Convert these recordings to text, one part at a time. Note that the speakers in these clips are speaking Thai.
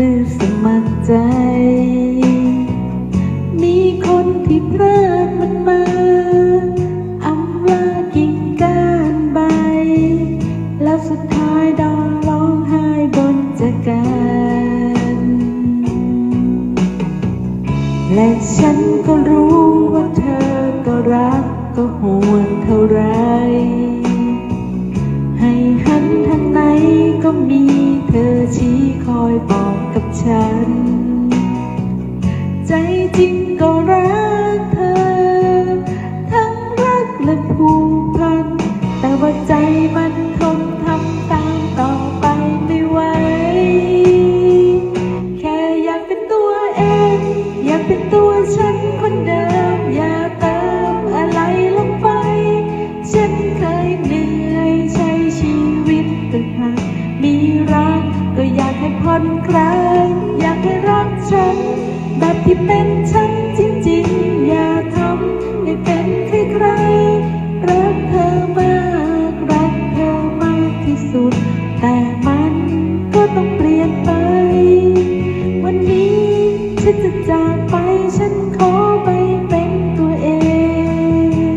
หรือสมัครใจ มีคนที่พลาดมันมาอำลากิ่งก้านใบ แล้วสุดท้ายดองร้องไห้บนจักรานและฉันก็รู้ว่าเธอก็รักก็ห่วงเท่าไรับฉัน ใจจริงก็รัก เป็นฉันจริงๆ อย่าทำให้เป็นใครๆรักเธอมากรักเธอมากที่สุด แต่มันก็ต้องเปลี่ยนไป วันนี้ฉันจะจากไปฉันขอไปเป็นตัวเอง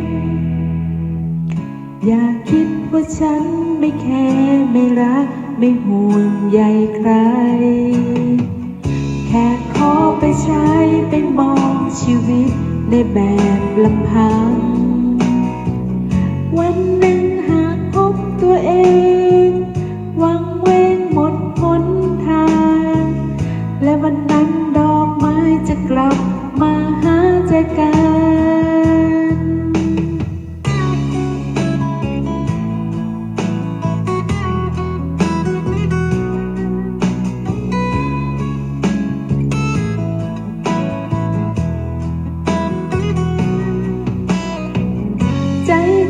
อย่าคิดว่าฉันไม่แคร์ไม่รัก ไม่ห่วงใยใคร แค่ ใช้ไปมองชีวิตในแบบลำพัง วันหนึ่งหา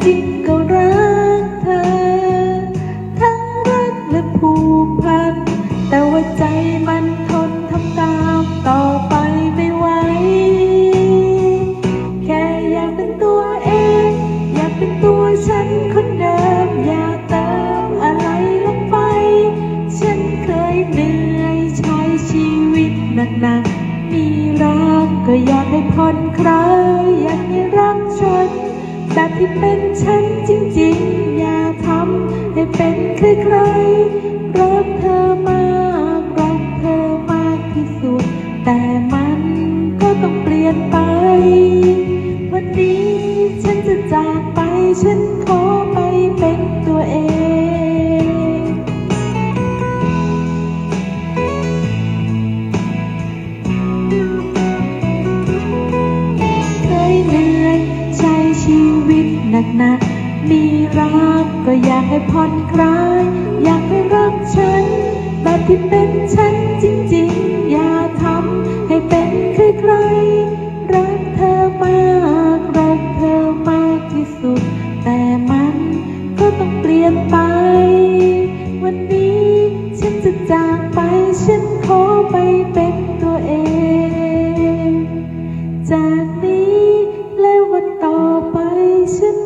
จริงก็รักเธอ ทั้งรักและผูกพัน แต่ว่าใจมันทนทำตามต่อไปไม่ไหว แค่อยากเป็นตัวเอง อยากเป็นตัวฉันคนเดิม อยากเติมอะไรลงไป ฉันเคยเหนื่อยใช้ชีวิตหนักๆ มีรักก็อยากให้ผ่อนคลายอยากให้รักฉัน แบบที่เป็นฉันจริงๆ อย่าทำให้เป็นใครๆรักเธอมา รัก ก็อยากให้ผ่อนคลาย อยากให้รักฉัน แบบที่เป็นฉันจริงๆ อย่าทำให้เป็นใครๆรักเธอมากรักเธอมากที่สุด แต่มันก็ต้องเปลี่ยนไป วันนี้ฉันจะจากไป ฉันขอไปเป็นตัวเอง จากนี้และวันต่อไปฉัน